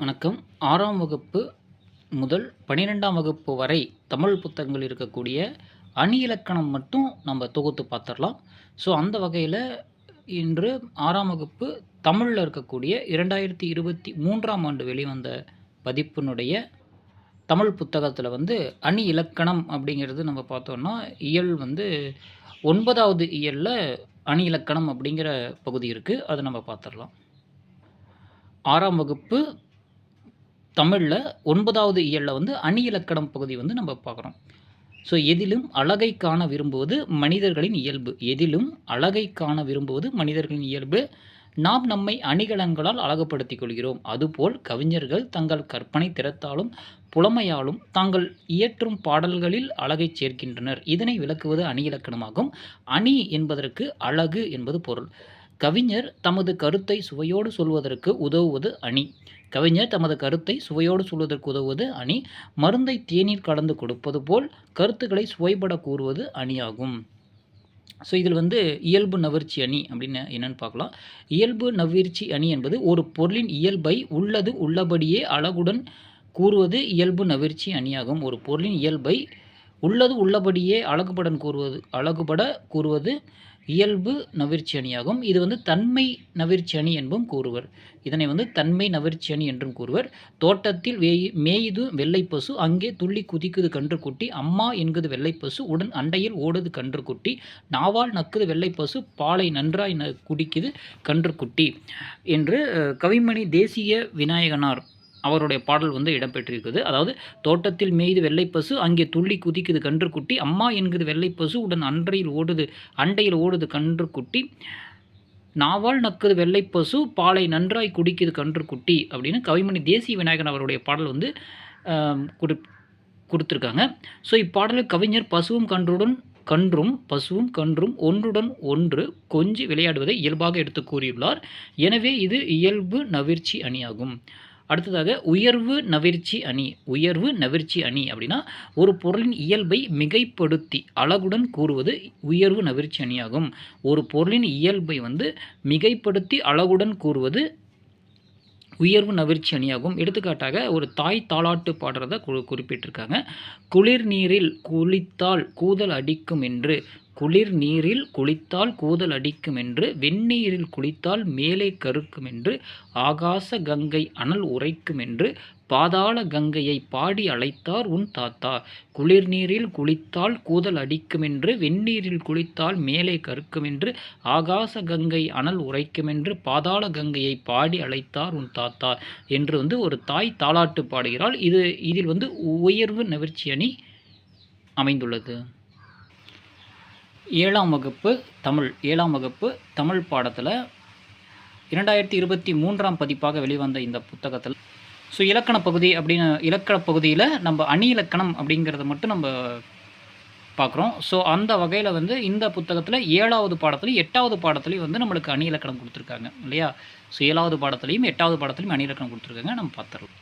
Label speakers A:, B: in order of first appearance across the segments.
A: வணக்கம். ஆறாம் வகுப்பு முதல் பன்னிரெண்டாம் வகுப்பு வரை தமிழ் புத்தகங்கள் இருக்கக்கூடிய அணி இலக்கணம் மட்டும் நம்ம தொகுத்து பார்த்துடலாம். ஸோ அந்த வகையில் இன்று ஆறாம் வகுப்பு தமிழில் இருக்கக்கூடிய இரண்டாயிரத்தி இருபத்தி மூன்றாம் ஆண்டு வெளிவந்த பதிப்பினுடைய தமிழ் புத்தகத்தில் வந்து அணி இலக்கணம் அப்படிங்கிறது நம்ம பார்த்தோன்னா இயல் வந்து ஒன்பதாவது இயலில் அணி இலக்கணம் அப்படிங்கிற பகுதி இருக்குது அதை நம்ம பார்த்துடலாம். ஆறாம் வகுப்பு தமிழில் ஒன்பதாவது இயலில் வந்து அணி இலக்கணம் பகுதி வந்து நம்ம பார்க்குறோம். ஸோ எதிலும் அழகை காண விரும்புவது மனிதர்களின் இயல்பு. எதிலும் அழகை காண விரும்புவது மனிதர்களின் இயல்பு. நாம் நம்மை அணிகலன்களால் அழகுபடுத்திக் கொள்கிறோம். அதுபோல் கவிஞர்கள் தங்கள் கற்பனை திறத்தாலும் புலமையாலும் தாங்கள் இயற்றும் பாடல்களில் அழகைச் சேர்க்கின்றனர். இதனை விளக்குவது அணி இலக்கணமாகும் அணி என்பதற்கு அழகு என்பது பொருள். கவிஞர் தமது கருத்தை சுவையோடு சொல்வதற்கு உதவுவது அணி. கவிஞர் தமது கருத்தை சுவையோடு சொல்வதற்கு உதவுவது அணி மருந்தை தேநீர் கலந்து கொடுப்பது போல் கருத்துக்களை சுவைபட கூறுவது அணியாகும். ஸோ இதில் வந்து இயல்பு நவிர்ச்சி அணி அப்படின்னு என்னென்னு பார்க்கலாம். இயல்பு நவிர்ச்சி அணி என்பது ஒரு பொருளின் இயல்பை உள்ளது உள்ளபடியே அழகுடன் கூறுவது இயல்பு நவிர்ச்சி அணியாகும். ஒரு பொருளின் இயல்பை உள்ளது உள்ளபடியே அழகுபடன் கூறுவது அழகுபட கூறுவது இயல்பு நவிர்ச்சி அணியாகும். இது வந்து தன்மை நவிர்ச்சி அணி என்பும் கூறுவர். இதனை வந்து தன்மை நவிர்ச்சி அணி என்றும் கூறுவர். தோட்டத்தில் மேய்து வெள்ளை பசு அங்கே துள்ளி குதிக்குது கன்று குட்டி அம்மா என்குது வெள்ளை பசு உடன் அண்டையில் ஓடுது கன்று குட்டி நாவால் நக்குது வெள்ளை பசு பாலை நன்றாய் குடிக்குது கன்று குட்டி என்று கவிமணி தேசிய விநாயகனார் அவருடைய பாடல் வந்து இடம்பெற்றிருக்குது. அதாவது தோட்டத்தில் மேய்து வெள்ளைப்பசு அங்கே துள்ளி குதிக்குது கன்று குட்டி அம்மா வெள்ளை வெள்ளைப்பசு உடன் அன்றையில் ஓடுது அண்டையில் ஓடுது கன்று குட்டி. நாவால் நக்குது வெள்ளைப்பசு பாலை நன்றாய் குடிக்குது கன்று குட்டி அப்படின்னு கவிமணி தேசிய விநாயகன் அவருடைய பாடல் வந்து கொடு கொடுத்துருக்காங்க. ஸோ இப்பாடலில் கவிஞர் பசுவும் கன்றுடன் கன்றும் பசுவும் கன்றும் ஒன்றுடன் ஒன்று கொஞ்சி விளையாடுவதை இயல்பாக எடுத்து கூறியுள்ளார். எனவே இது இயல்பு நவிர்ச்சி அணியாகும். அடுத்ததாக உயர்வு நவிர்ச்சி அணி. உயர்வு நவிர்ச்சி அணி அப்படின்னா ஒரு பொருளின் இயல்பை மிகைப்படுத்தி அழகுடன் கூறுவது உயர்வு நவிர்ச்சி அணியாகும். ஒரு பொருளின் இயல்பை வந்து மிகைப்படுத்தி அழகுடன் கூறுவது உயர்வு நவிர்ச்சி அணியாகும். எடுத்துக்காட்டாக ஒரு தாய் தாளாட்டு பாடுறத குறிப்பிட்டிருக்காங்க. குளிர் நீரில் குளித்தால் கூதல் அடிக்கும் என்று குளிர் நீரில் குளித்தால் கூதல் அடிக்கும் என்று வெந்நீரில் குளித்தால் மேலே கருக்கும் என்று ஆகாச கங்கை அனல் உரைக்கும் என்று பாதாள கங்கையை பாடி அழைத்தார் உன் தாத்தா. குளிர் நீரில் குளித்தால் கூதல் அடிக்குமென்று வெந்நீரில் குளித்தால் மேலே கருக்குமென்று ஆகாச கங்கை அனல் உரைக்குமென்று பாதாள கங்கையை பாடி அழைத்தார் உன் தாத்தா என்று வந்து ஒரு தாய் தாளாட்டு பாடுகிறாள். இது இதில் வந்து உயர்வு நெகிழ்ச்சி அணி அமைந்துள்ளது. ஏழாம் வகுப்பு தமிழ் ஏழாம் வகுப்பு தமிழ் பாடத்தில் இரண்டாயிரத்தி இருபத்தி மூன்றாம் பதிப்பாக வெளிவந்த இந்த புத்தகத்தில். ஸோ இலக்கண பகுதி அப்படின்னு இலக்கண பகுதியில் நம்ம அணி இலக்கணம் அப்படிங்கிறத மட்டும் நம்ம பார்க்குறோம் ஸோ அந்த வகையில் வந்து இந்த புத்தகத்தில் ஏழாவது பாடத்துலையும் எட்டாவது பாடத்துலையும் வந்து நம்மளுக்கு அணி இலக்கணம் கொடுத்துருக்காங்க இல்லையா? ஸோ ஏழாவது பாடத்துலையும் எட்டாவது பாடத்துலையும் அணி இலக்கணம் கொடுத்துருக்காங்க நம்ம பார்த்துடலாம்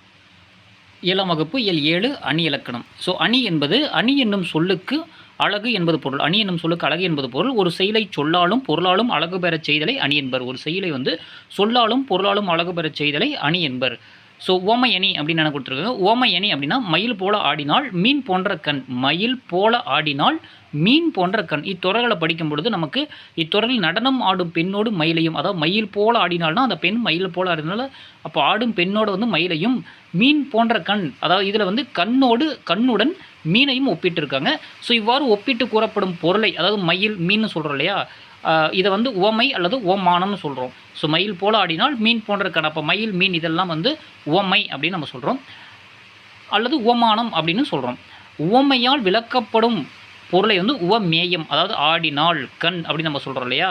A: ஏழாம் வகுப்பு இயல் ஏழு அணி இலக்கணம். ஸோ அணி என்பது அணி என்னும் சொல்லுக்கு அழகு என்பது பொருள். அணி என்னும் சொல்லுக்கு அழகு என்பது பொருள். ஒரு செயலை சொல்லாலும் பொருளாலும் அழகு பெறச் செய்தலை அணி என்பர். ஒரு செயலை வந்து சொல்லாலும் பொருளாலும் அழகு பெறச் செய்தலை அணி என்பர். ஸோ ஓமையணி அப்படின்னு என்ன கொடுத்துருக்காங்க? ஓமையணி அப்படின்னா மயில் போல ஆடினால் மீன் போன்ற கண். மயில் போல ஆடினால் மீன் போன்ற கண் இத்தொடர்களை படிக்கும் பொழுது நமக்கு இத்தொடரில் நடனம் ஆடும் பெண்ணோடு மயிலையும் அதாவது மயில் போல ஆடினால்னா அந்த பெண் மயில் போல ஆடினால அப்போ ஆடும் பெண்ணோடு வந்து மயிலையும் மீன் போன்ற கண் அதாவது இதில் வந்து கண்ணோடு கண்ணுடன் மீனையும் ஒப்பிட்டிருக்காங்க. ஸோ இவ்வாறு ஒப்பிட்டு கூறப்படும் பொருளை அதாவது மயில் மீன் சொல்கிறோம் இல்லையா இதை வந்து ஓமை அல்லது ஓமானம்னு சொல்கிறோம் ஸோ மயில் போல ஆடினால் மீன் போன்ற கண் அப்போ மயில் மீன் இதெல்லாம் வந்து ஓமை அப்படின்னு நம்ம சொல்கிறோம் அல்லது ஓமானம் அப்படின்னு சொல்கிறோம் உவமையால் விளக்கப்படும் பொருளை வந்து உவமேயம் அதாவது ஆடினால் கண் அப்படின்னு நம்ம சொல்கிறோம் இல்லையா?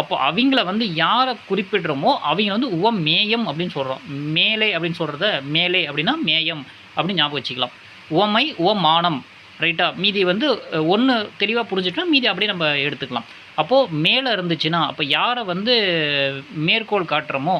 A: அப்போ அவங்கள வந்து யாரை குறிப்பிடுறோமோ அவங்க வந்து உவமேயம் அப்படின்னு சொல்கிறோம் மேலே அப்படின்னு சொல்கிறத மேலே அப்படின்னா மேயம் அப்படின்னு ஞாபகம் வச்சுக்கலாம். உவமை உவமானம் ரைட்டா மீதி வந்து ஒன்று தெளிவாக புரிஞ்சுட்டோம் மீதி அப்படியே நம்ம எடுத்துக்கலாம். அப்போது மேலே இருந்துச்சுன்னா அப்போ யாரை வந்து மேற்கோள் காட்டுறோமோ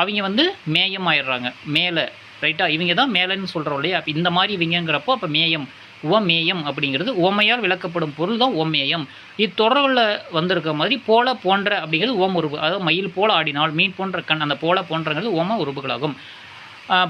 A: அவங்க வந்து மேயம் ஆயிடுறாங்க மேலே ரைட்டாக இவங்க தான் மேலேன்னு சொல்கிறோம் இல்லையா? இந்த மாதிரி இவங்கிறப்போ அப்போ மேயம். உவமேயம் அப்படிங்கிறது உவமையால் விளக்கப்படும் பொருள் தான் உவமேயம். இத்தொடர்களில் வந்திருக்க மாதிரி போல போன்ற அப்படிங்கிறது ஓம உருவு அதாவது மயில் போல ஆடினால் மீன் போன்ற கண் அந்த போல போன்றங்கிறது ஓம உருவுகளாகும்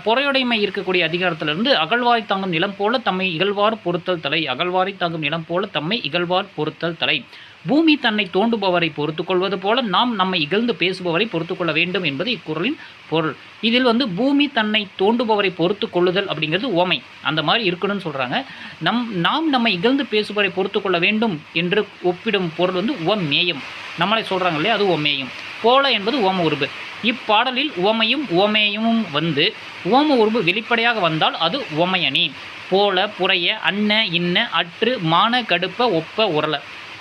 A: பொறையுடைமை இருக்கக்கூடிய அதிகாரத்திலிருந்து அகழ்வாரை தாங்கும் நிலம் போல தம்மை இகழ்வார் பொறுத்தல் தலை அகழ்வாரை தாங்கும் நிலம் போல தம்மை இகழ்வார் பொறுத்தல் தலை. பூமி தன்னை தோண்டுபவரை பொறுத்து கொள்வது போல நாம் நம்மை இகழ்ந்து பேசுபவரை பொறுத்து கொள்ள வேண்டும் என்பது இக்குறளின் பொருள். இதில் வந்து பூமி தன்னை தோண்டுபவரை பொறுத்து கொள்ளுதல் அப்படிங்கிறது ஓமை அந்த மாதிரி இருக்கணும்னு சொல்கிறாங்க நம் நாம் நம்மை இகழ்ந்து பேசுபவரை பொறுத்து கொள்ள வேண்டும் என்று ஒப்பிடும் பொருள் வந்து ஓமேயம் நம்மளை சொல்கிறாங்க இல்லையா? அது ஓமேயம் போல என்பது ஓம உருபு. இப்பாடலில் ஓமையும் ஓமேயமும் வந்து ஓம உருபு வெளிப்படையாக வந்தால் அது ஓமையணி போல புறைய அன்ன இன்ன அற்று மான கடுப்ப ஒப்ப உரல.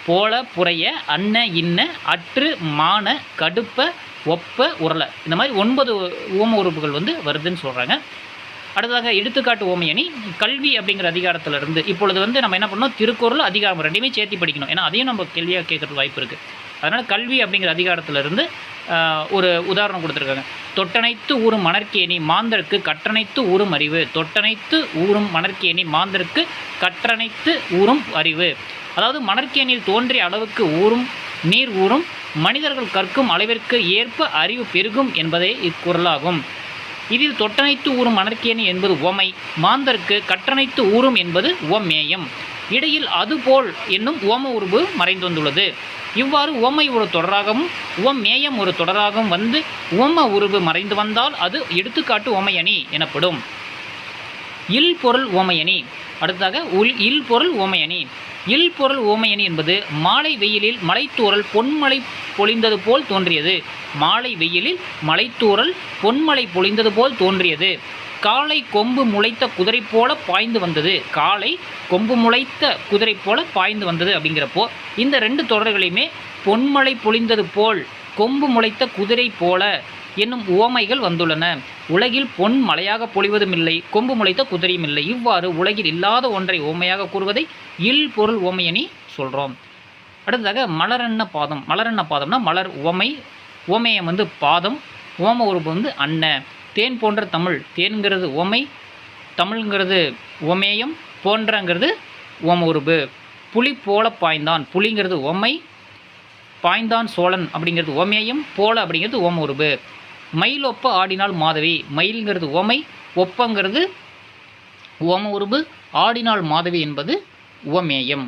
A: போல புறைய அன்ன இன்ன அற்று மான கடுப்ப ஒப்ப உரலை. இந்த மாதிரி ஒன்பது ஓம உறுப்புகள் வந்து வருதுன்னு சொல்கிறாங்க அடுத்ததாக எடுத்துக்காட்டு ஓமையணி கல்வி அப்படிங்கிற அதிகாரத்திலிருந்து இப்பொழுது வந்து நம்ம என்ன பண்ணோம் திருக்குறள் அதிகாரம் ரெண்டையுமே சேர்த்து படிக்கணும். ஏன்னா அதையும் நம்ம கேள்வியாக கேட்கறது வாய்ப்பு இருக்குது அதனால் கல்வி அப்படிங்கிற அதிகாரத்திலிருந்து ஒரு உதாரணம் கொடுத்துருக்காங்க. தொட்டனைத்து ஊரும் மணற்கேணி மாந்தருக்கு கற்றனைத்து ஊரும் அறிவு. தொட்டனைத்து ஊரும் மணற்கேணி மாந்தருக்கு கற்றனைத்து ஊரும் அறிவு. அதாவது மணற்கேணியில் தோன்றிய அளவுக்கு ஊறும் நீர் ஊறும் மனிதர்கள் கற்கும் அளவிற்கு ஏற்ப அறிவு பெருகும் என்பதே இக்குரலாகும் இதில் தொட்டனைத்து ஊறும் மணற்கேணி என்பது உவமை மாந்தருக்கு கற்றனைத்து ஊறும் என்பது உவமேயம். இடையில் அதுபோல் என்னும் ஓம உருவு மறைந்து வந்துள்ளது இவ்வாறு உவமை ஒரு தொடராகவும் உவமேயம் ஒரு தொடராகவும் வந்து உவம உருவு மறைந்து வந்தால் அது எடுத்துக்காட்டு ஓமையணி எனப்படும். இல் பொருள் ஓமையணி அடுத்ததாக உள் இல் பொருள் ஓமையணி இல்பொருள் ஓமையணி என்பது மாலை வெயிலில் மலைத்தூரல் பொன்மலை பொழிந்தது போல் தோன்றியது. மாலை வெயிலில் மலைத்தூரல் பொன்மலை பொழிந்தது போல் தோன்றியது. காலை கொம்பு முளைத்த குதிரை போல பாய்ந்து வந்தது. காலை கொம்பு முளைத்த குதிரை போல பாய்ந்து வந்தது அப்படிங்கிறப்போ இந்த ரெண்டு தொடர்களையுமே பொன்மலை பொழிந்தது போல் கொம்பு முளைத்த குதிரை போல என்னும் உவமைகள் வந்துள்ளன. உலகில் பொன் மலையாக பொழிவதுமில்லை கொம்பு முளைத்த குதிரையும் இல்லை இவ்வாறு உலகில் இல்லாத ஒன்றை உவமையாக கூறுவதை இல் பொருள் உவமையணி சொல்கிறோம் அடுத்ததாக மலரன்ன பாதம். மலரன்ன பாதம்னா மலர் உவமை. உவமையம் வந்து பாதம். ஓம உருவு வந்து அன்ன. தேன் போன்ற தமிழ். தேன்கிறது உவமை. தமிழ்ங்கிறது உவமேயம். போன்றங்கிறது ஓம உருவு புலி போல பாய்ந்தான். புலிங்கிறது உவமை. பாய்ந்தான் சோழன் அப்படிங்கிறது ஓமேயம் போல அப்படிங்கிறது ஓம உருவு மயில் ஒப்ப ஆடினால் மாதவி. மயில்ங்கிறது ஓமை ஒப்பங்கிறது ஓம உருவு ஆடினால் மாதவி என்பது உவமேயம்.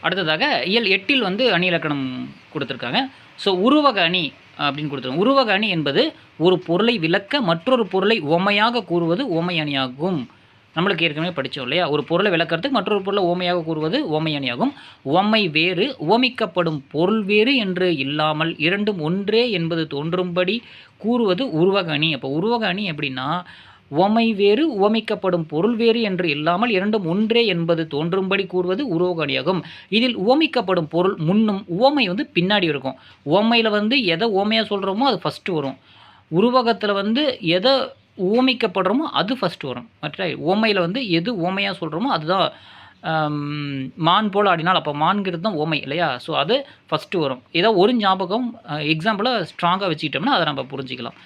A: அடுத்ததாக இயல் எட்டில் வந்து அணி இலக்கணம் கொடுத்துருக்காங்க. ஸோ உருவக அணி அப்படின்னு கொடுத்துருக்காங்க. உருவக அணி என்பது ஒரு பொருளை விளக்க மற்றொரு பொருளை உவமையாக கூறுவது உவமை அணியாகும். நம்மளுக்கு ஏற்கனவே படித்தோம் இல்லையா? ஒரு பொருளை விளக்கிறதுக்கு மற்றொரு பொருளை ஓமையாக கூறுவது உவமை அணியாகும் உவமை வேறு உவமிக்கப்படும் பொருள் வேறு என்று இல்லாமல் இரண்டும் ஒன்றே என்பது தோன்றும்படி கூறுவது உருவக அணி அப்போ உருவக அணி எப்படின்னா உவமை வேறு உவமிக்கப்படும் பொருள் வேறு என்று இல்லாமல் இரண்டும் ஒன்றே என்பது தோன்றும்படி கூறுவது உருவக அணியாகும் இதில் உவமிக்கப்படும் பொருள் முன்னும் உவமை வந்து பின்னாடி இருக்கும். உவமையில் வந்து எதை உவமையாக சொல்கிறோமோ அது ஃபஸ்ட்டு வரும். உருவகத்தில் வந்து எதை ஊமிக்கப்படுறோமோ அது ஃபஸ்ட்டு வரும். மற்ற ஓமையில் வந்து எது ஓமையாக சொல்கிறோமோ அதுதான் மான் போல் ஆடினால் அப்போ மான்கிறது தான் ஓமை இல்லையா? ஸோ அது ஃபஸ்ட்டு வரும். ஏதோ ஒரு ஞாபகம் எக்ஸாம்பிளாக ஸ்ட்ராங்காக வச்சுக்கிட்டோம்னா அதை நம்ம புரிஞ்சிக்கலாம்.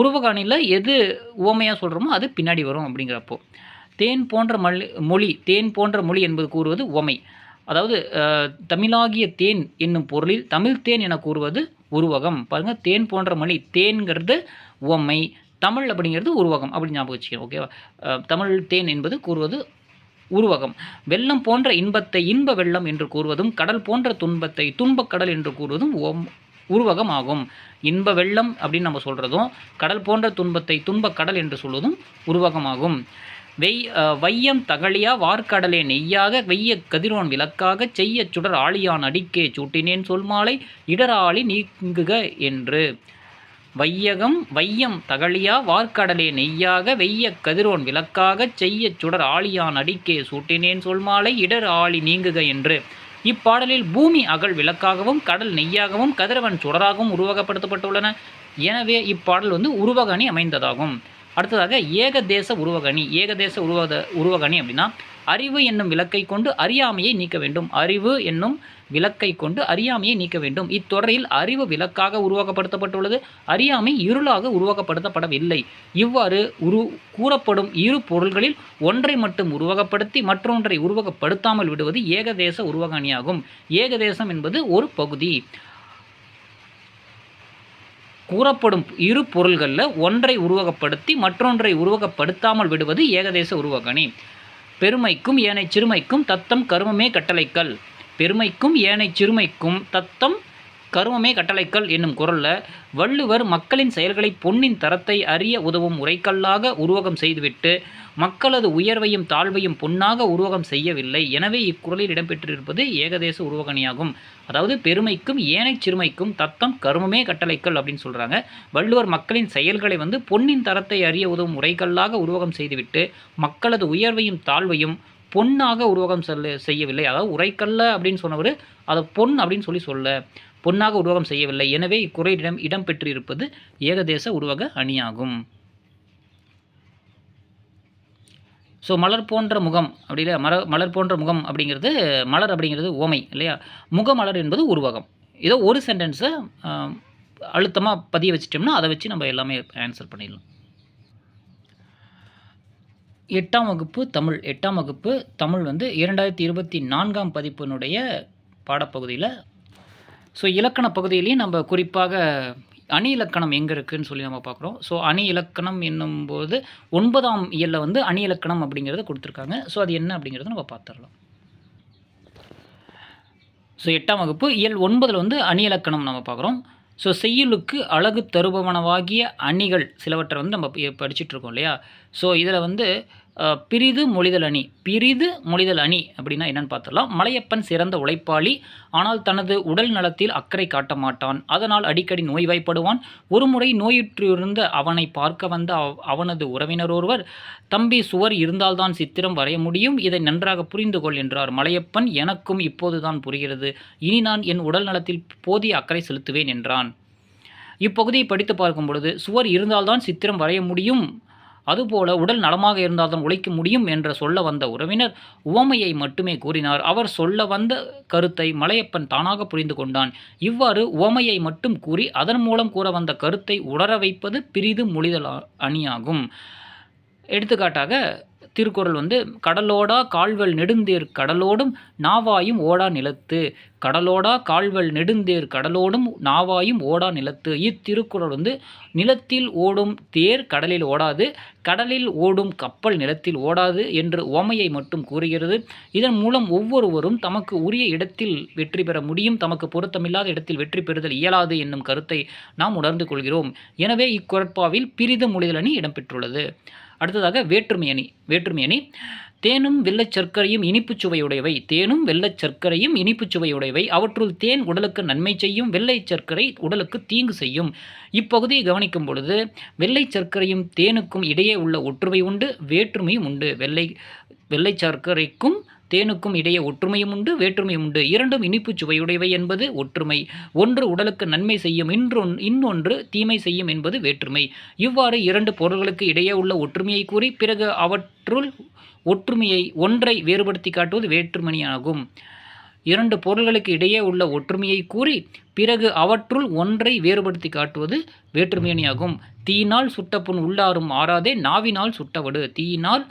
A: உருவகாணியில் எது ஓமையாக சொல்கிறோமோ அது பின்னாடி வரும் அப்படிங்கிறப்போ. தேன் போன்ற மல் மொழி தேன் போன்ற மொழி என்பது கூறுவது ஓமை அதாவது தமிழாகிய தேன் என்னும் பொருளில் தமிழ் தேன் என கூறுவது உருவகம். பாருங்கள் தேன் போன்ற மொழி தேன்கிறது உவமை தமிழ் அப்படிங்கிறது உருவகம் அப்படி ஞாபகம் வச்சுக்கணும் ஓகேவா தமிழ் தேன் என்பது கூறுவது உருவகம். வெள்ளம் போன்ற இன்பத்தை இன்ப வெள்ளம் என்று கூறுவதும் கடல் போன்ற துன்பத்தை துன்பக் கடல் என்று கூறுவதும் ஓம் உருவகம் ஆகும். இன்ப வெள்ளம் அப்படின்னு நம்ம சொல்கிறதும் கடல் போன்ற துன்பத்தை துன்பக்கடல் என்று சொல்வதும் உருவகமாகும் வெய் வையம் தகழியா வார்க்கடலே நெய்யாக வெய்ய கதிரோன் விளக்காகச் செய்ய சுடர் ஆழியான் அடிக்கே சூட்டினேன் சொல்மாலை இடராளி நீங்குக என்று. வையகம் வையம் தகழியா வார்க்கடலே நெய்யாக வெய்ய கதிரோன் விளக்காகச் செய்யச் சுடர் ஆழியான் அடிக்கே சூட்டினேன் சொல்மாலை இடர் ஆழி நீங்குக என்று. இப்பாடலில் பூமி அகல் விளக்காகவும் கடல் நெய்யாகவும் கதிரவன் சுடராகவும் உருவகப்படுத்தப்பட்டுள்ளன. எனவே இப்பாடல் வந்து உருவகணி அமைந்ததாகும். அடுத்ததாக ஏகதேச உருவகணி. ஏகதேச உருவத உருவகணி அப்படின்னா அறிவு என்னும் விளக்கை கொண்டு அறியாமையை நீக்க வேண்டும். அறிவு என்னும் விளக்கை கொண்டு அறியாமையை நீக்க வேண்டும். இத்தொடரில் அறிவு விளக்காக உருவாக்கப்படுத்தப்பட்டுள்ளது. அறியாமை இருளாக உருவாக்கப்படுத்தப்படவில்லை. இவ்வாறு உரு கூறப்படும் இரு பொருள்களில் ஒன்றை மட்டும் உருவகப்படுத்தி மற்றொன்றை உருவகப்படுத்தாமல் விடுவது ஏகதேச உருவக அணியாகும் ஏகதேசம் என்பது ஒரு பகுதி. கூறப்படும் இரு பொருள்களில் ஒன்றை உருவகப்படுத்தி மற்றொன்றை உருவகப்படுத்தாமல் விடுவது ஏகதேச உருவகணி. பெருமைக்கும் ஏனை சிறுமைக்கும் தத்தம் கருமமே கட்டளைக்கல். பெருமைக்கும் ஏனை சிறுமைக்கும் தத்தம் கருமமே கட்டளைக்கல் என்னும் குரலில் வள்ளுவர் மக்களின் செயல்களை பொன்னின் தரத்தை அறிய உதவும் உரைக்கல்லாக உருவகம் செய்துவிட்டு மக்களது உயர்வையும் தாழ்வையும் பொன்னாக உருவகம் செய்யவில்லை. எனவே இக்குறளில் இடம்பெற்றிருப்பது ஏகதேச உருவகணியாகும். அதாவது பெருமைக்கும் ஏனை சிறுமைக்கும் தத்தம் கருமமே கட்டளைக்கல் அப்படின்னு சொல்கிறாங்க வள்ளுவர் மக்களின் செயல்களை வந்து பொன்னின் தரத்தை அறிய உதவும் உரைக்கல்லாக உருவகம் செய்துவிட்டு மக்களது உயர்வையும் தாழ்வையும் பொன்னாக உருவகம் செல்ல செய்யவில்லை. அதாவது உரைக்கல்ல அப்படின்னு சொன்னவர் அதை பொன் அப்படின்னு சொல்லி சொல்ல பொன்னாக உருவகம் செய்யவில்லை. எனவே இக்குறையிடம் இடம்பெற்றிருப்பது ஏகதேச உருவக அணியாகும். ஸோ மலர் போன்ற முகம் அப்படி இல்லையா மலர் மலர் போன்ற முகம் அப்படிங்கிறது மலர் அப்படிங்கிறது ஓமை இல்லையா? முகமலர் என்பது உருவகம். ஏதோ ஒரு சென்டென்ஸை அழுத்தமாக பதிய வச்சிட்டோம்னா அதை வச்சு நம்ம எல்லாமே ஆன்சர் பண்ணிடலாம். எட்டாம் வகுப்பு தமிழ் எட்டாம் வகுப்பு தமிழ் வந்து இரண்டாயிரத்தி இருபத்தி நான்காம் பதிப்பினுடைய பாடப்பகுதியில். ஸோ இலக்கண பகுதியிலையும் நம்ம குறிப்பாக அணி இலக்கணம் எங்கே இருக்குதுன்னு சொல்லி நம்ம பார்க்குறோம். ஸோ அணி இலக்கணம் என்னும்போது ஒன்பதாம் இயலில் வந்து அணி இலக்கணம் அப்படிங்கிறத கொடுத்துருக்காங்க. ஸோ அது என்ன அப்படிங்கிறத நம்ம பார்த்துடலாம். ஸோ எட்டாம் வகுப்பு இயல் ஒன்பதில் வந்து அணி இலக்கணம் நம்ம பார்க்குறோம். ஸோ செய்யுளுக்கு அழகு தருபவனவாகிய அணிகள் சிலவற்றை வந்து நம்ம படிச்சுட்ருக்கோம் இல்லையா? ஸோ இதில் வந்து பிரிது மொழிதல் அணி. பிரிது மொழிதல் அணி அப்படின்னா என்னென்னு பார்த்துடலாம். மலையப்பன் சிறந்த உழைப்பாளி ஆனால் தனது உடல் நலத்தில் அக்கறை காட்ட மாட்டான். அதனால் அடிக்கடி நோய்வாய்ப்படுவான். ஒருமுறை நோயுற்றிருந்த அவனை பார்க்க வந்த அவனது உறவினர் ஒருவர் தம்பி சுவர் இருந்தால்தான் சித்திரம் வரைய முடியும். இதை நன்றாக புரிந்து கொள் என்றார். மலையப்பன் எனக்கும் இப்போதுதான் புரிகிறது. இனி நான் என் உடல் நலத்தில் போதிய அக்கறை செலுத்துவேன் என்றான். இப்பகுதியை படித்து பார்க்கும் பொழுது சுவர் இருந்தால்தான் சித்திரம் வரைய முடியும். அதுபோல உடல் நலமாக இருந்தால்தான் உழைக்க முடியும் என்ற சொல்ல வந்த உறவினர் உவமையை மட்டுமே கூறினார். அவர் சொல்ல வந்த கருத்தை மலையப்பன் தானாக புரிந்து கொண்டான். இவ்வாறு உவமையை மட்டும் கூறி அதன் மூலம் கூற வந்த கருத்தை உணர வைப்பது பிரிது மொழிதல் அணியாகும். எடுத்துக்காட்டாக திருக்குறள் வந்து கடலோடா கால்வல் நெடுந்தேர் கடலோடும் நாவாயும் ஓடா நிலத்து. கடலோடா கால்வல் நெடுந்தேர் கடலோடும் நாவாயும் ஓடா நிலத்து. இத்திருக்குறள் வந்து நிலத்தில் ஓடும் தேர் கடலில் ஓடாது கடலில் ஓடும் கப்பல் நிலத்தில் ஓடாது என்று ஓமையை மட்டும் கூறுகிறது. இதன் மூலம் ஒவ்வொருவரும் தமக்கு உரிய இடத்தில் வெற்றி பெற முடியும் தமக்கு பொருத்தமில்லாத இடத்தில் வெற்றி பெறுதல் இயலாது என்னும் கருத்தை நாம் உணர்ந்து கொள்கிறோம். எனவே இக்குறட்பாவில் பிரித முடிதலணி இடம்பெற்றுள்ளது. அடுத்ததாக வேற்றுமை அணி வேற்றுமை அணி தேனும் வெள்ளச் சர்க்கரையும் இனிப்புச் சுவையுடையவை தேனும் வெள்ளச் சர்க்கரையும் இனிப்புச் சுவையுடையவை அவற்றுள் தேன் உடலுக்கு நன்மை செய்யும் வெள்ளை சர்க்கரை உடலுக்கு தீங்கு செய்யும். இப்பகுதியை கவனிக்கும் பொழுது வெள்ளை சர்க்கரையும் தேனுக்கும் இடையே உள்ள ஒற்றுமை உண்டு வேற்றுமையும் உண்டு. வெள்ளை வெள்ளை சர்க்கரைக்கும் தேனுக்கும் இடையே ஒற்றுமையும் உண்டு வேற்றுமையும் உண்டு. இரண்டும் இனிப்புச் சுவையுடையவை என்பது ஒற்றுமை. ஒன்று உடலுக்கு நன்மை செய்யும் இன்றொன் இன்னொன்று தீமை செய்யும் என்பது வேற்றுமை. இவ்வாறு இரண்டு பொருள்களுக்கு இடையே உள்ள ஒற்றுமையை கூறி பிறகு அவற்றுள் ஒற்றுமையை ஒன்றை வேறுபடுத்தி காட்டுவது வேற்றுமணியாகும். இரண்டு பொருள்களுக்கு இடையே உள்ள ஒற்றுமையை கூறி பிறகு அவற்றுள் ஒன்றை வேறுபடுத்தி காட்டுவது வேற்றுமையணியாகும். தீயினால் சுட்டப்புண் உள்ளாரும் ஆறாதே நாவினால் சுட்டவடு. தீயினால்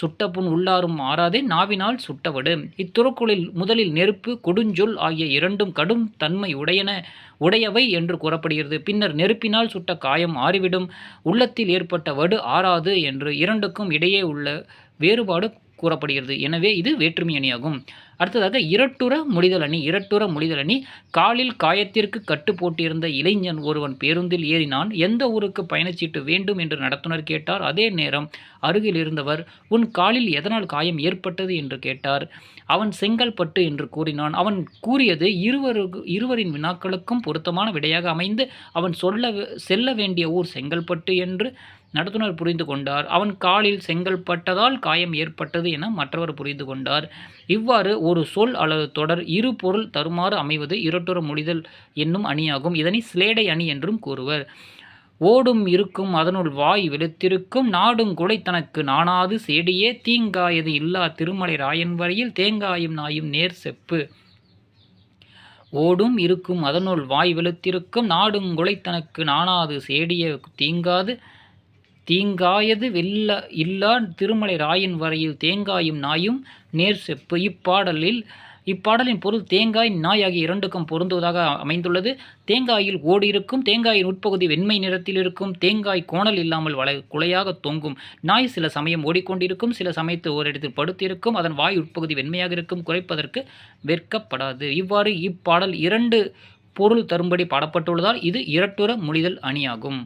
A: சுட்டப்புண் உள்ளாரும் ஆறாதே நாவினால் சுட்டவடு. இத்துறக்குளில் முதலில் நெருப்பு கொடுஞ்சொல் ஆகிய இரண்டும் கடும் தன்மை உடையன உடையவை என்று கூறப்படுகிறது. பின்னர் நெருப்பினால் சுட்ட காயம் ஆறிவிடும். உள்ளத்தில் ஏற்பட்ட வடு ஆறாது என்று இரண்டுக்கும் இடையே உள்ள வேறுபாடு கூறப்படுகிறது. எனவே இது வேற்றுமை அணியாகும். அடுத்ததாக இரட்டுற முடிதல் அணி இரட்டுற முடிதல் அணி காலில் காயத்திற்கு கட்டு போட்டிருந்த இளைஞன் ஒருவன் பேருந்தில் ஏறினான். எந்த ஊருக்கு பயணச்சீட்டு வேண்டும் என்று நடத்துனர் கேட்டார். அதே நேரம் அருகில் இருந்தவர் உன் காலில் எதனால் காயம் ஏற்பட்டது? என்று கேட்டார். அவன் செங்கல்பட்டு என்று கூறினான். அவன் கூறியது இருவரு இருவரின் வினாக்களுக்கும் பொருத்தமான விடையாக அமைந்து அவன் சொல்ல செல்ல வேண்டிய ஊர் செங்கல்பட்டு என்று நடத்துனர் புரிந்து கொண்டார். அவன் காலில் செங்கல்பட்டதால் காயம் ஏற்பட்டது என மற்றவர் புரிந்து கொண்டார். இவ்வாறு ஒரு சொல் அல்லது தொடர் இரு பொருள் தருமாறு அமைவது இரட்டுற முடிதல் என்னும் அணியாகும். இதனை சிலேடை அணி என்றும் கூறுவர். ஓடும் இருக்கும் அதனுள் வாய் வெளுத்திருக்கும் நாடும் குலை தனக்கு நாணாது சேடியே தீங்காயது இல்லா திருமலை ராயன் வரையில் தேங்காயும் நாயும் நேர் செப்பு. ஓடும் இருக்கும் அதனுள் வாய் வெளுத்திருக்கும் நாடும் குலை தனக்கு நாணாது சேடிய தீங்காது தீங்காயது வெல்ல இல்லா திருமலை ராயன் வரையில் தேங்காயும் நாயும் நேர் செப்பு. இப்பாடலில் இப்பாடலின் பொருள் தேங்காய் நாய் ஆகிய இரண்டுக்கும் பொருந்துவதாக அமைந்துள்ளது. தேங்காயில் ஓடு இருக்கும் தேங்காயின் உட்பகுதி வெண்மை நிறத்தில் இருக்கும் தேங்காய் கோணல் இல்லாமல் வள குலையாக தொங்கும். நாய் சில சமயம் ஓடிக்கொண்டிருக்கும் சில சமயத்து ஓரிடத்தில் படுத்திருக்கும் அதன் வாய் உட்பகுதி வெண்மையாக இருக்கும் குறைப்பதற்கு வெட்கப்படாது. இவ்வாறு இப்பாடல் இரண்டு பொருள் தரும்படி பாடப்பட்டுள்ளதால் இது இரட்டுற மொழிதல் அணியாகும்.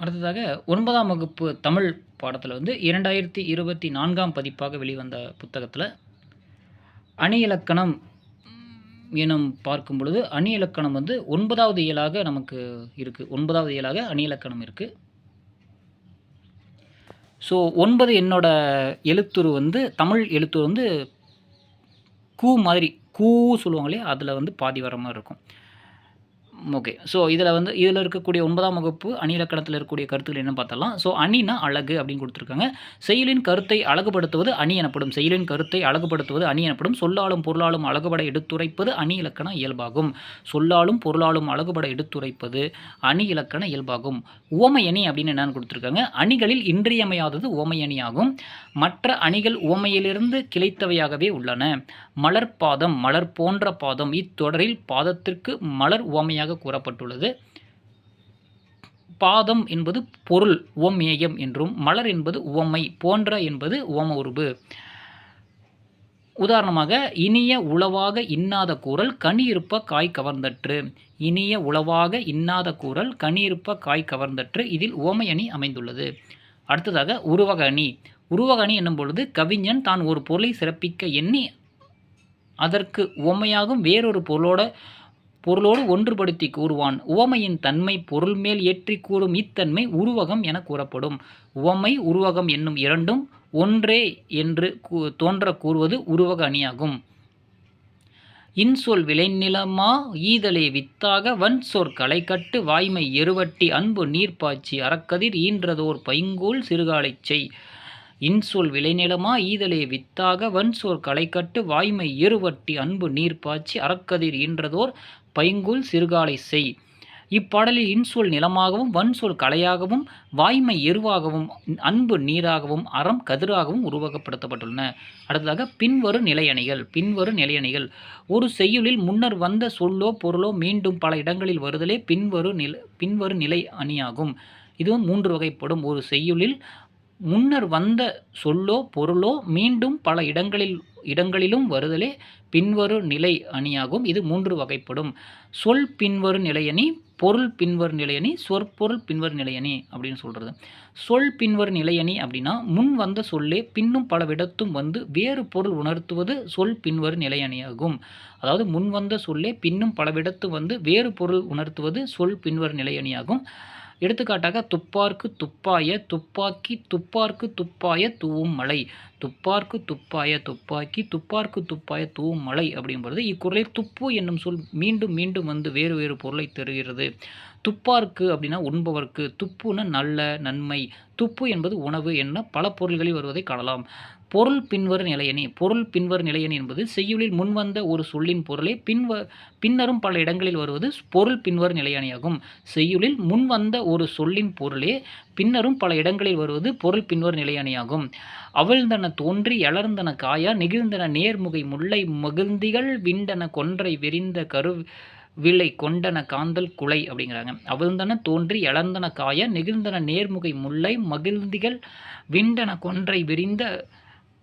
A: அடுத்ததாக ஒன்பதாம் வகுப்பு தமிழ் பாடத்தில் வந்து இரண்டாயிரத்தி இருபத்தி நான்காம் பதிப்பாக வெளிவந்த புத்தகத்தில் அணி இலக்கணம் எனும் பார்க்கும் பொழுது அணி இலக்கணம் வந்து ஒன்பதாவது இயலாக நமக்கு இருக்குது ஒன்பதாவது இயலாக அணி இலக்கணம் இருக்குது ஸோ ஒன்பது என்னோட எழுத்துரு வந்து தமிழ் எழுத்துரு வந்து கூ மாதிரி கூ சொல்லுவாங்களே அதில் வந்து பாதி வர மாதிரி இருக்கும். ஓகே ஸோ இதில் வந்து இதில் இருக்கக்கூடிய ஒன்பதாம் வகுப்பு அணி இலக்கணத்தில் இருக்கக்கூடிய கருத்துக்கள் என்ன பார்த்தலாம் ஸோ அணினா அழகு அப்படின்னு கொடுத்துருக்காங்க. செயலின் கருத்தை அழகுபடுத்துவது அணி எனப்படும். செயலின் கருத்தை அழகுபடுத்துவது அணி எனப்படும். சொல்லாலும் பொருளாலும் அழகுபட எடுத்துரைப்பது அணி இலக்கண இயல்பாகும். சொல்லாலும் பொருளாலும் அழகுபட எடுத்துரைப்பது அணி இலக்கண இயல்பாகும். உவமையணி அப்படின்னு என்னன்னு கொடுத்துருக்காங்க. அணிகளில் இன்றியமையாதது உவமையணியாகும் மற்ற அணிகள் உவமையிலிருந்து கிளைத்தவையாகவே உள்ளன. மலர் பாதம் மலர் போன்ற பாதம். இத்தொடரில் பாதத்திற்கு மலர் உவமையாக கூறப்பட்டுள்ளது. பாதம் என்பது பொருள் உவமேயம் என்றும் மலர் என்பது உவமை போன்ற என்பது உவம உருபு உதாரணமாக இனிய உளவாக இன்னாத கூறல் கனி இருப்ப காய் கவர்ந்தற்று. இனிய உளவாக இன்னாத கூறல் கனியிருப்ப காய் கவர்ந்தற்று. இதில் உவமை அணி அமைந்துள்ளது. அடுத்ததாக உருவக அணி. உருவக அணி என்னும் பொழுது கவிஞன் தான் ஒரு பொருளை சிறப்பிக்க எண்ணி அதற்கு உவமையாகும் வேறொரு பொருளோட பொருளோடு ஒன்றுபடுத்தி கூறுவான். உவமையின் தன்மை பொருள் மேல் ஏற்றி கூறும் இத்தன்மை உருவகம் என கூறப்படும். உவமை உருவகம் என்னும் இரண்டும் ஒன்றே என்று கூ- தோன்ற கூறுவது உருவக அணியாகும். இன்சொல் விளைநிலமா? ஈதலே வித்தாக வன்சொற் களைகட்டு வாய்மை எருவட்டி அன்பு நீர்ப்பாய்ச்சி அறக்கதிர் ஈன்றதோர் பைங்கோல் சிறுகாலை செய். இன்சொல் விளைநிலமா? ஈதலே வித்தாக வன்சொற் களைக்கட்டு வாய்மை எருவட்டி அன்பு நீர்ப்பாய்ச்சி அறக்கதிர் ஈன்றதோர் பைங்குல் சிறுகாலை செய். இப்பாடலில் இன்சொல் நிலமாகவும் வன்சொல் கலையாகவும் வாய்மை எருவாகவும் அன்பு நீராகவும் அறம் கதிராகவும் உருவகப்படுத்தப்பட்டுள்ளன. அடுத்ததாக பின்வரும் நிலையணிகள் பின்வரும் நிலையணிகள். ஒரு செய்யுளில் முன்னர் வந்த சொல்லோ பொருளோ மீண்டும் பல இடங்களில் வருதலே பின்வரும் நில பின்வரும் நிலை அணியாகும் இதுவும் மூன்று வகைப்படும். ஒரு செய்யுளில் முன்னர் வந்த சொல்லோ பொருளோ மீண்டும் பல இடங்களில் இடங்களிலும் வருதலே பின்வரும் நிலை அணியாகும். இது மூன்று வகைப்படும். சொல் பின்வரும் நிலையணி பொருள் பின்வரு நிலையணி சொற்பொருள் பின்வரு நிலையணி அப்படின்னு சொல்கிறது சொல் பின்வரும் நிலையணி அப்படின்னா முன் வந்த சொல்லே பின்னும் பல விடத்தும் வந்து வேறு பொருள் உணர்த்துவது சொல் பின்வரும் நிலையணியாகும் அதாவது முன் வந்த சொல்லே பின்னும் பலவிடத்தும் வந்து வேறு பொருள் உணர்த்துவது சொல் பின்வரும் நிலையணியாகும் எடுத்துக்காட்டாக துப்பார்க்கு துப்பாய துப்பாக்கி துப்பார்க்கு துப்பாய தூவும் மலை. துப்பார்க்கு துப்பாய துப்பாக்கி துப்பார்க்கு துப்பாய தூவும் மலை அப்படிங்கிறது இக்குறளில் துப்பு என்னும் சொல் மீண்டும் மீண்டும் வந்து வேறு வேறு பொருளை தருகிறது. துப்பார்க்கு அப்படின்னா உண்பவர்க்கு. துப்புன நல்ல நன்மை. துப்பு என்பது உணவு என்ன பல பொருள்களில் வருவதை காணலாம். பொருள் பின்வரும் நிலையணி பொருள் பின்வரும் நிலையணி என்பது செய்யுளில் முன்வந்த ஒரு சொல்லின் பொருளே பின்வ பின்னரும் பல இடங்களில் வருவது பொருள் பின்வரும் நிலையணியாகும் செய்யுளில் முன்வந்த ஒரு சொல்லின் பொருளே பின்னரும் பல இடங்களில் வருவது பொருள் பின்வரும் நிலையணியாகும் அவிழ்ந்தன தோன்றி எளர்ந்தன காயா நெகிழ்ந்தன நேர்முகை முல்லை மகிழ்ந்திகள் விண்டன கொன்றை விரிந்த கரு விலை கொண்டன காந்தல் குலை அப்படிங்கிறாங்க. அவிழ்ந்தன தோன்றி எளர்ந்தன காய நெகிழ்ந்தன நேர்முகை முல்லை மகிழ்ந்திகள் விண்டன கொன்றை விரிந்த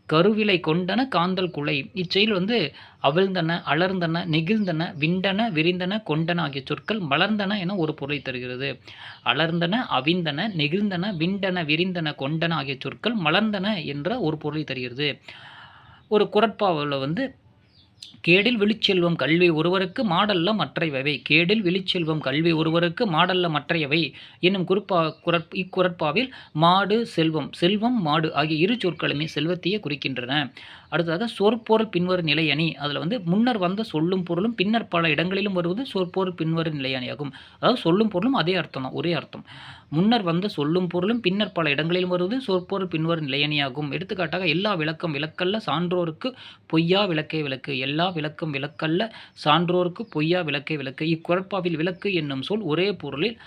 A: கருவிலை கொண்டன காந்தல் குலை. இச்செயல் வந்து அவிழ்ந்தன அலர்ந்தன நெகிழ்ந்தன விண்டன விரிந்தன கொண்டன ஆகிய சொற்கள் மலர்ந்தன என ஒரு பொருளை தருகிறது. அலர்ந்தன அவிந்தன நெகிழ்ந்தன விண்டன விரிந்தன கொண்டன ஆகிய சொற்கள் மலர்ந்தன என்ற ஒரு பொருளை தருகிறது. ஒரு குரட்பாவில் வந்து கேடில் விழிச்செல்வம் கல்வி ஒருவருக்கு மாடல்ல மற்றையவை. கேடில் விழிச்செல்வம் கல்வி ஒருவருக்கு மாடல்ல மற்றையவை என்னும் குறிப்பா குரற் இக்குரட்பாவில் மாடு செல்வம் செல்வம் மாடு ஆகிய இரு சொற்களுமே செல்வத்தையே குறிக்கின்றன. அடுத்ததாக சொற்பொருள் பின்வரும் நிலையணி. அதில் வந்து முன்னர் வந்த சொல்லும் பொருளும் பின்னர் பல இடங்களிலும் வருவது சொற்பொருள் பின்வரும் நிலையணியாகும். அதாவது சொல்லும் பொருளும் அதே அர்த்தம் தான் ஒரே அர்த்தம். முன்னர் வந்த சொல்லும் பொருளும் பின்னர் பல இடங்களிலும் வருவது சொற்பொருள் பின்வரும் நிலையணியாகும். எடுத்துக்காட்டாக எல்லா விளக்கம் விளக்கல்ல சான்றோருக்கு பொய்யா விளக்கே விளக்கு. எல்லா விளக்கும் விளக்கல்ல சான்றோர்க்கு பொய்யா விளக்கே விளக்கு. இக்குழப்பாவில் விளக்கு என்னும் சொல் ஒரே பொருளில்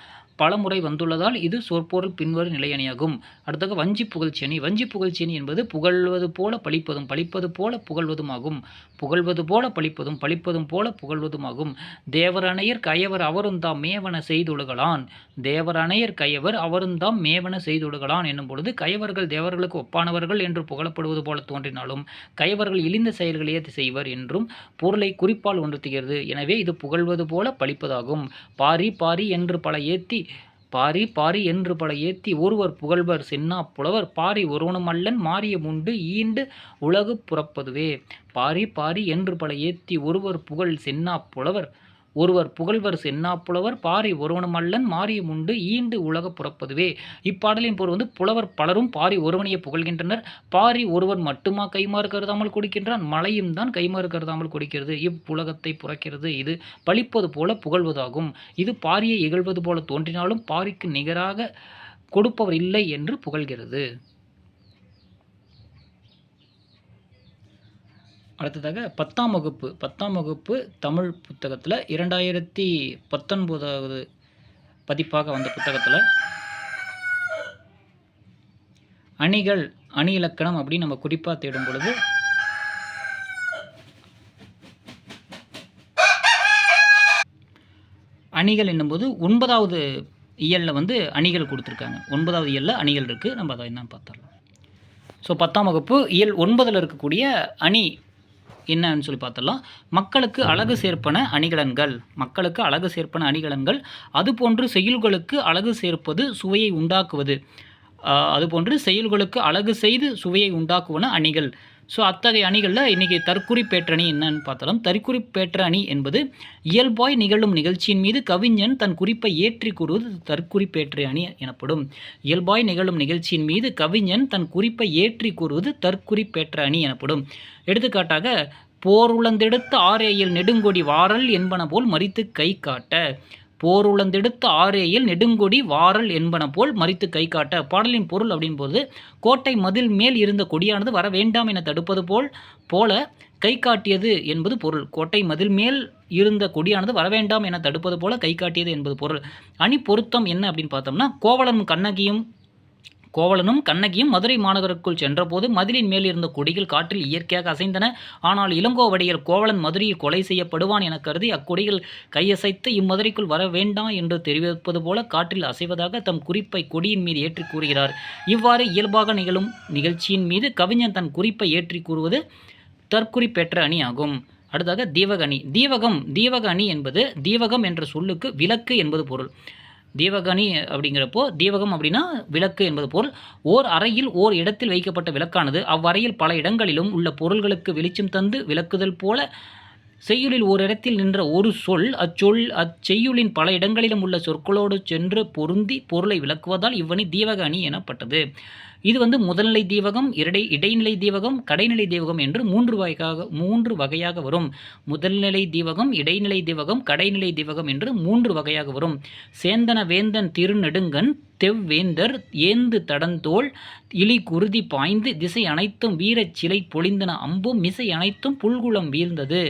A: பலமுறை வந்துள்ளதால் இது சொற்பொருள் பின்வரும் நிலையணியாகும். அடுத்தது வஞ்சி புகழ்ச்சி அணி வஞ்சி புகழ்ச்சி அணி என்பது புகழ்வது போல பழிப்பதும் பழிப்பது போல புகழ்வதுமாகும். புகழ்வது போல பழிப்பதும் பழிப்பதும் போல புகழ்வதுமாகும். தேவரணையர் கயவர் அவருந்தாம் மேவன செய்துடுகலான் தேவரணையர் கயவர் அவருந்தாம் மேவன செய்துடுகலான் என்னும் பொழுது கயவர்கள் தேவர்களுக்கு ஒப்பானவர்கள் என்று புகழப்படுவது போல தோன்றினாலும் கயவர்கள் இழிந்த செயல்களையே செய்வர் என்றும் பொருளை குறிப்பால் உணர்த்துகிறது எனவே இது புகழ்வது போல பழிப்பதாகும். பாரி பாரி என்று பல ஏத்தி பாரி பாரி என்று பல ஏத்தி ஒருவர் புகழ்வர் சென்னா புலவர். பாரி ஒருவனுமல்லன் மாறிய முண்டு ஈண்டு உலகு புறப்பதுவே. பாரி பாரி என்று பல ஏத்தி ஒருவர் புகழ் சென்னா புலவர். ஒருவர் புகழ்வர் சென்னா புலவர் பாரி ஒருவனுமல்லன் மாறிய முண்டு ஈண்டு உலக புறப்பதுவே. இப்பாடலின் பொருள் வந்து புலவர் பலரும் பாரி ஒருவனையே புகழ்கின்றனர். பாரி ஒருவன் மட்டுமா கைமாறு கருதாமல் கொடுக்கின்றான்? மலையும் தான் கைமாறு கருதாமல் கொடுக்கிறது. இவ்வுலகத்தை புறக்கிறது. இது பழிப்பது போல புகழ்வதாகும். இது பாரியை இகழ்வது போல தோன்றினாலும் பாரிக்கு நிகராக கொடுப்பவர் இல்லை என்று புகழ்கிறது. அடுத்ததாக பத்தாம் வகுப்பு. பத்தாம் வகுப்பு தமிழ் புத்தகத்தில் இரண்டாயிரத்தி பத்தொன்பதாவது பதிப்பாக வந்த புத்தகத்தில் அணிகள் அணி இலக்கணம் அப்படின்னு நம்ம குறிப்பாக தேடும் பொழுது அணிகள் என்னும்போது ஒன்பதாவது இயலில் வந்து அணிகள் கொடுத்துருக்காங்க. ஒன்பதாவது இயலில் அணிகள் இருக்குது நம்ம அதை என்ன பார்த்துடலாம். ஸோ பத்தாம் வகுப்பு இயல் ஒன்பதில் இருக்கக்கூடிய அணி என்னன்னு சொல்லி பார்த்துடலாம். மக்களுக்கு அழகு சேர்ப்பன அணிகலன்கள். மக்களுக்கு அழகு சேர்ப்பன அணிகலன்கள். அதுபோன்று செயல்களுக்கு அழகு சேர்ப்பது சுவையை உண்டாக்குவது. அதுபோன்று செயல்களுக்கு அழகு செய்து சுவையை உண்டாக்குவன அணிகள். ஸோ அத்தகைய அணிகளில் இன்றைக்கி தற்குறிப்பேற்றணி என்னன்னு பார்த்தாலும் தற்குறிப்பேற்ற அணி என்பது இயல்பாய் நிகழும் நிகழ்ச்சியின் மீது கவிஞன் தன் குறிப்பை ஏற்றி கூறுவது தற்குறிப்பேற்ற அணி எனப்படும். இயல்பாய் நிகழும் நிகழ்ச்சியின் மீது கவிஞன் தன் குறிப்பை ஏற்றி கூறுவது தற்குறிப்பேற்ற அணி எனப்படும். எடுத்துக்காட்டாக போருளந்தெடுத்த ஆரேயில் நெடுங்கொடி வாரல் என்பன போல் மறித்து கை காட்ட. போருளந்தெடுத்த ஆரேயில் நெடுங்கொடி வாரல் என்பன போல் மறித்து கை காட்ட பாடலின் பொருள் அப்படின்போது கோட்டை மதில் மேல் இருந்த கொடியானது வர வேண்டாம் என தடுப்பது போல் போல கை காட்டியது என்பது பொருள். கோட்டை மதில் மேல் இருந்த கொடியானது வரவேண்டாம் என தடுப்பது போல கை காட்டியது என்பது பொருள். அணி பொருத்தம் என்ன அப்படின்னு பார்த்தோம்னா கோவலனும் கண்ணகியும் கோவலனும் கண்ணகியும் மதுரை மாநகருக்குள் சென்றபோது மதிலின் மேல் இருந்த கொடிகள் காற்றில் இயற்கையாக அசைந்தன. ஆனால் இளங்கோவடிகள் கோவலன் மதுரையில் கொலை செய்யப்படுவான் என கருதி அக்கொடிகள் கையசைத்து இம்மதுரைக்குள் வர வேண்டாம் என்று தெரிவிப்பது போல காற்றில் அசைவதாக தம் குறிப்பை கொடியின் மீது ஏற்றி கூறுகிறார். இவ்வாறு இயல்பாக நிகழும் நிகழ்ச்சியின் மீது கவிஞன் தன் குறிப்பை ஏற்றி கூறுவது தற்குறிப்பெற்ற அணி ஆகும் அடுத்ததாக தீவக அணி தீவகம் தீவக அணி என்பது தீவகம் என்ற சொல்லுக்கு விளக்கு என்பது பொருள். தீவகணி அப்படிங்கிறப்போ தீவகம் அப்படின்னா விளக்கு என்பது பொருள். ஓர் அறையில் ஓர் இடத்தில் வைக்கப்பட்ட விளக்கானது அவ்வறையில் பல இடங்களிலும் உள்ள பொருள்களுக்கு வெளிச்சம் தந்து விளக்குதல் போல செய்யுளில் ஓரிடத்தில் நின்ற ஒரு சொல் அச்சொல் அச்செய்யுளின் பல இடங்களிலும் உள்ள சொற்களோடு சென்று பொருந்தி பொருளை விளக்குவதால் இவ்வணி தீவக அணி எனப்பட்டது. இது வந்து முதல்நிலை தீவகம் இடை இடைநிலை தீவகம் கடைநிலை தீவகம் என்று மூன்று வகையாக மூன்று வகையாக வரும். முதல்நிலை தீவகம் இடைநிலை தீவகம் கடைநிலை தீவகம் என்று மூன்று வகையாக வரும். சேந்தன வேந்தன் திருநெடுங்கன் தெவ்வேந்தர் ஏந்து தடந்தோள் இலி குருதி பாய்ந்து திசை அனைத்தும் வீரச் சிலை பொழிந்தன. அம்பும் மிசை அனைத்தும் புல்குளம் வீழ்ந்தது.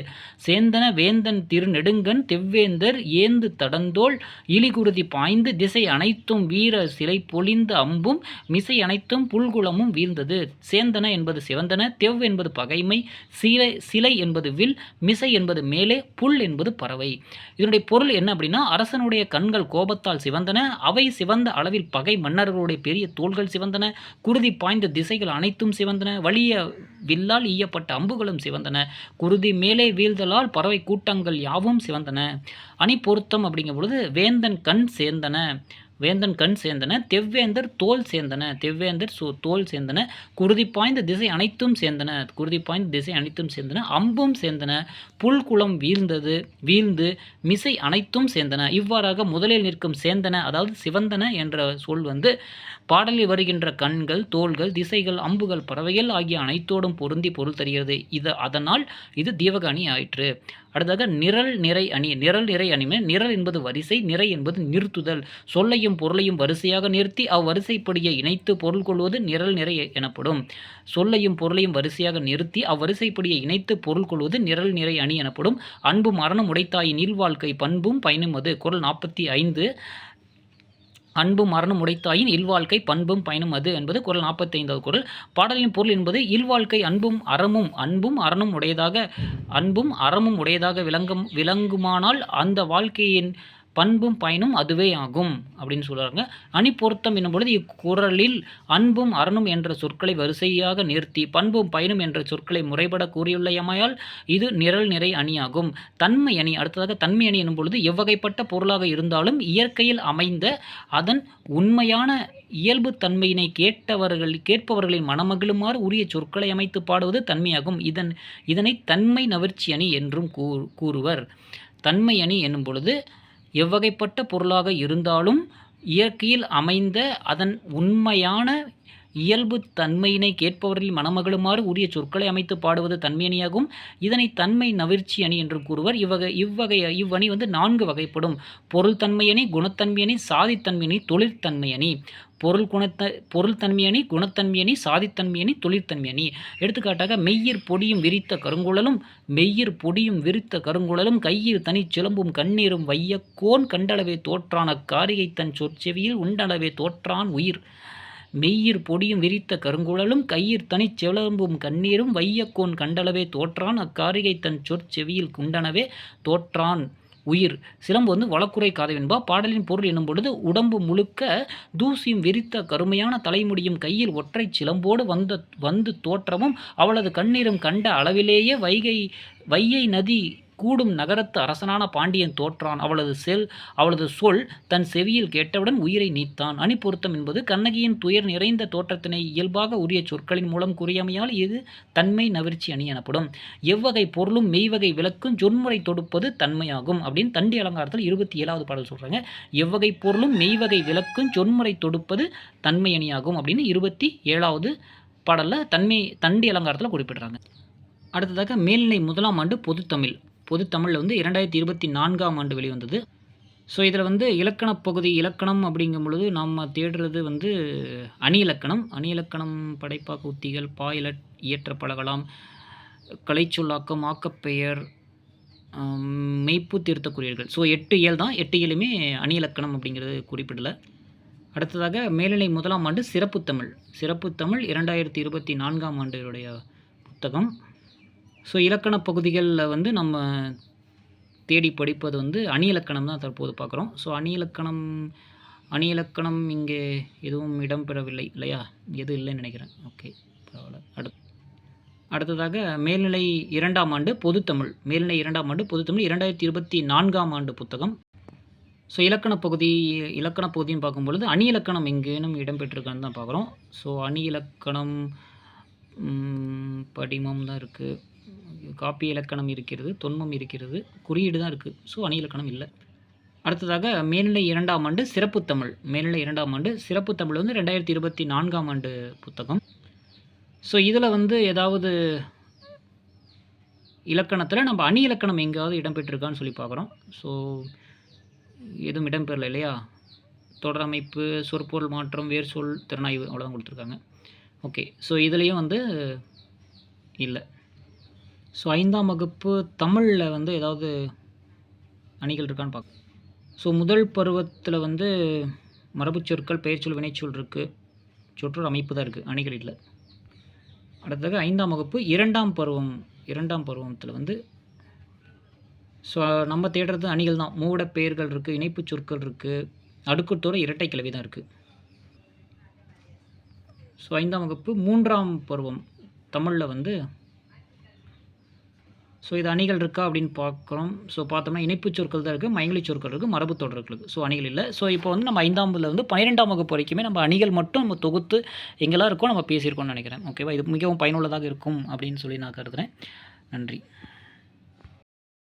A: சேந்தன வேந்தன் திருநெடுங்கன் தெவ்வேந்தர் ஏந்து தடந்தோள் இலிகுருதி பாய்ந்து திசை அனைத்தும் வீர சிலை பொழிந்த அம்பும் மிசை அனைத்தும் புல்குளமும் வீழ்ந்தது. சேந்தன என்பது சிவந்தன தெவ் என்பது பகைமை சிலை சிலை என்பது வில் மிசை என்பது மேலே புல் என்பது பறவை. இதனுடைய பொருள் என்ன அப்படின்னா அரசனுடைய கண்கள் கோபத்தால் சிவந்தன அவை சிவந்த அளவில் பகை மன்னர்களுடைய பெரிய தோள்கள் சிவந்தன குருதி பாய்ந்த திசைகள் அனைத்தும் சிவந்தன வலிய வில்லால் ஈயப்பட்ட அம்புகளும் சிவந்தன குருதி மேலே வீழ்தலால் பறவை கூட்டங்கள் யாவும் சிவந்தன. அணி பொருத்தம் அப்படிங்கும் பொழுது வேந்தன் கண் சேர்ந்தன. வேந்தன் கண் சேர்ந்தன தெவ்வேந்தர் தோல் சேர்ந்தன தெவ்வேந்தர் சோ தோல் சேர்ந்தன குருதி பாய்ந்த திசை அனைத்தும் சேர்ந்தன குருதி பாய்ந்த திசை அனைத்தும் சேர்ந்தன அம்பும் சேர்ந்தன புல்குளம் வீழ்ந்தது வீழ்ந்து மிசை அனைத்தும் சேர்ந்தன. இவ்வாறாக முதலில் நிற்கும் சேர்ந்தன அதாவது சிவந்தன என்ற சொல் வந்து பாடலில் வருகின்ற கண்கள் தோள்கள் திசைகள் அம்புகள் பறவைகள் ஆகிய அனைத்தோடும் பொருந்தி பொருள் தருகிறது. இது அதனால் இது தீவகாணி ஆயிற்று. அடுத்ததாக நிரல் நிறை அணி நிரல் நிறை அணிமே நிரல் என்பது வரிசை நிறை என்பது நிறுத்துதல். சொல்லையும் பொருளையும் வரிசையாக நிறுத்தி அவ்வரிசைப்படியை இணைத்து பொருள் கொள்வது நிரல் நிறை எனப்படும். சொல்லையும் பொருளையும் வரிசையாக நிறுத்தி அவ்வரிசைப்படியை இணைத்து பொருள் கொள்வது நிரல் நிறை அணி எனப்படும். அன்பு மரணம் உடைத்தாயின் இல்வாழ்க்கை பண்பும் பயனும் அது. குரல் நாற்பத்தி ஐந்து. அன்பும் மரணம் உடைத்தாயின் இல்வாழ்க்கை பண்பும் பயனும் அது என்பது குரல் நாற்பத்தைந்தாவது குரல். பாடலின் பொருள் என்பது இல்வாழ்க்கை அன்பும் அறமும் அன்பும் அறனும் உடையதாக அன்பும் அறமும் உடையதாக விளங்கும் விளங்குமானால் அந்த வாழ்க்கையின் பண்பும் பயனும் அதுவே ஆகும் அப்படின்னு சொல்கிறாங்க அணி பொருத்தம் என்னும் பொழுது இக்குறளில் அன்பும் அரணும் என்ற சொற்களை வரிசையாக நிறுத்தி பண்பும் பயனும் என்ற சொற்களை முறைபட கூறியுள்ளையமையால் இது நிரல் நிறை அணியாகும். தன்மை அணி அடுத்ததாக தன்மை அணி என்னும் பொழுது எவ்வகைப்பட்ட பொருளாக இருந்தாலும் இயற்கையில் அமைந்த அதன் உண்மையான இயல்பு தன்மையினை கேட்டவர்கள் கேட்பவர்களின் மனமகிழுமாறு உரிய சொற்களை அமைத்து பாடுவது தன்மையாகும். இதன் இதனை தன்மை நவிர்ச்சி அணி என்றும் கூ கூறுவர். தன்மை அணி என்னும் பொழுது எவ்வகைப்பட்ட பொருளாக இருந்தாலும் இயற்கையில் அமைந்த அதன் உண்மையான இயல்பு தன்மையினை கேட்பவர்களில் மணமகளுமாறு உரிய சொற்களை அமைத்து பாடுவது தன்மையணியாகும். இதனை தன்மை நவிர்ச்சி அணி என்று கூறுவர். இவ்வகை இவ்வகை இவ்வணி வந்து நான்கு வகைப்படும். பொருள் தன்மையணி குணத்தன்மையணி சாதித்தன்மையணி தொழிற்தன்மையணி. பொருள் குணத்த பொருள் தன்மையணி குணத்தன்மையணி சாதித்தன்மையணி தொழிற்தன்மையணி. எடுத்துக்காட்டாக மெய்யிற் பொடியும் விரித்த கருங்குழலும் மெய்யிற் பொடியும் விரித்த கருங்குழலும் கையில் தனி சிலம்பும் கண்ணீரும் வையக்கோன் கண்டளவே தோற்றான காரிகை தன் சொற்செவியில் உண்டளவே தோற்றான் உயிர். மெய்யிற் பொடியும் விரித்த கருங்குழலும் கையிற் தனிச் சிலம்பும் கண்ணீரும் வையக்கோன் கண்டளவே தோற்றான் அக்காரிகை தன் சொற்செவியில் குண்டனவே தோற்றான் உயிர். சிலம்பு வந்து வழக்குறை காதவென்பா பாடலின் பொருள் என்னும் பொழுது உடம்பு முழுக்க தூசியும் விரித்த கருமையான தலைமுடியும் கையில் ஒற்றை சிலம்போடு வந்த வந்து தோற்றமும் அவளது கண்ணீரும் கண்ட அளவிலேயே வைகை வையை நதி கூடும் நகரத்து அரசனான பாண்டியன் தோற்றான். அவளது செல் அவளது சொல் தன் செவியில் கேட்டவுடன் உயிரை நீத்தான். அணி பொருத்தம் என்பது கண்ணகியின் துயர் நிறைந்த தோற்றத்தினை இயல்பாக உரிய சொற்களின் மூலம் கூறியமையால் இது தன்மை நவிர்ச்சி அணி எனப்படும். எவ்வகை பொருளும் மெய்வகை விளக்கும் சொன்முறை தொடுப்பது தன்மையாகும் அப்படின்னு தண்டி அலங்காரத்தில் இருபத்தி ஏழாவது பாடல் சொல்கிறாங்க எவ்வகை பொருளும் மெய்வகை விளக்கும் சொன்முறை தொடுப்பது தன்மை அணியாகும் அப்படின்னு இருபத்தி ஏழாவது பாடலில் தன்மை தண்டி அலங்காரத்தில் குறிப்பிடுறாங்க. அடுத்ததாக மேல்நிலை முதலாம் ஆண்டு பொதுத்தமிழ். பொதுத்தமிழில் வந்து இரண்டாயிரத்தி இருபத்தி நான்காம் ஆண்டு வெளிவந்தது. ஸோ இதில் வந்து இலக்கணப் பகுதி இலக்கணம் அப்படிங்கும் பொழுது நம்ம தேடுறது வந்து அணி இலக்கணம். அணி இலக்கணம் படைப்பாக்க உத்திகள் பாயில இயற்ற பழகலாம் கலைச்சொல்லாக்கம் ஆக்கப்பெயர் மெய்ப்பு மெய்ப்பு திருத்தக்குரியர்கள் ஸோ எட்டு இயல் தான். எட்டு இயலுமே அணி இலக்கணம் அப்படிங்கிறது குறிப்பிடலை. அடுத்ததாக மேல்நிலை முதலாம் ஆண்டு சிறப்பு தமிழ். சிறப்பு தமிழ் இரண்டாயிரத்தி இருபத்தி நான்காம் ஆண்டுடைய புத்தகம். ஸோ இலக்கண பகுதிகளில் வந்து நம்ம தேடி படிப்பது வந்து அணி இலக்கணம் தான் தற்போது பார்க்குறோம். ஸோ அணி இலக்கணம் அணி இலக்கணம் இங்கே எதுவும் இடம்பெறவில்லை இல்லையா? எதுவும் இல்லைன்னு நினைக்கிறேன். ஓகே பரவாயில்ல. அடுத்து அடுத்ததாக மேல்நிலை இரண்டாம் ஆண்டு பொதுத்தமிழ். மேல்நிலை இரண்டாம் ஆண்டு பொதுத்தமிழ் இரண்டாயிரத்தி இருபத்தி நான்காம் ஆண்டு புத்தகம். ஸோ இலக்கண பகுதி இலக்கண பகுதின்னு பார்க்கும்பொழுது அணி இலக்கணம் எங்கேனும் இடம்பெற்றிருக்கான்னு தான் பார்க்குறோம். ஸோ அணி இலக்கணம் படிமம் தான் இருக்குது காப்பி இலக்கணம் இருக்கிறது தொன்மம் இருக்கிறது குறியீடு தான் இருக்குது ஸோ அணி இலக்கணம் இல்லை. அடுத்ததாக மேல்நிலை இரண்டாம் ஆண்டு சிறப்பு தமிழ். மேல்நிலை இரண்டாம் ஆண்டு சிறப்பு தமிழ் வந்து ரெண்டாயிரத்தி இருபத்தி நான்காம் ஆண்டு புத்தகம். ஸோ இதில் வந்து ஏதாவது இலக்கணத்தில் நம்ம அணி இலக்கணம் எங்கேயாவது இடம்பெற்றிருக்கான்னு சொல்லி பார்க்குறோம். ஸோ எதுவும் இடம்பெறல இல்லையா? தொடரமைப்பு சொற்பொருள் மாற்றம் வேர் சொல் திறனாய்வு அவ்வளோதான் கொடுத்துருக்காங்க. ஓகே ஸோ இதுலேயும் வந்து இல்லை. ஸோ ஐந்தாம் வகுப்பு தமிழில் வந்து ஏதாவது அணிகள் இருக்கான்னு பார்க்க ஸோ முதல் பருவத்தில் வந்து மரபுச் சொற்கள் பெயர்ச்சொல் வினைச்சொல் இருக்குது சொற்றொரு அமைப்பு தான் இருக்குது அணிகள் இல்லை. அடுத்ததாக ஐந்தாம் வகுப்பு இரண்டாம் பருவம் இரண்டாம் பருவத்தில் வந்து ஸோ நம்ம தேடுறது அணிகள் தான். மூட பெயர்கள் இருக்குது இணைப்புச் சொற்கள் இருக்குது அடுக்குத்தோட இரட்டை கிளவி தான் இருக்குது ஸோ ஐந்தாம் வகுப்பு மூன்றாம் பருவம் தமிழில் வந்து ஸோ இது அணிகள் இருக்கா அப்படின்னு பார்க்குறோம். ஸோ பார்த்தோம்னா இணைப்புச் சொற்கள் தான் இருக்குது மயங்கலி சொற்கள் இருக்குது மரபு தொடர்கள் இருக்குது ஸோ அணிகள் இல்லை. ஸோ இப்போ வந்து நம்ம ஐந்தாம் வந்து பன்னிரெண்டாம் வகுப்பு வரைக்குமே நம்ம அணிகள் மட்டும் நம்ம தொகுத்து எங்கெல்லாம் இருக்கோ நம்ம பேசியிருக்கோம்னு நினைக்கிறேன். ஓகேவா இது மிகவும் பயனுள்ளதாக இருக்கும் அப்படின்னு சொல்லி நான் கருதுகிறேன் நன்றி.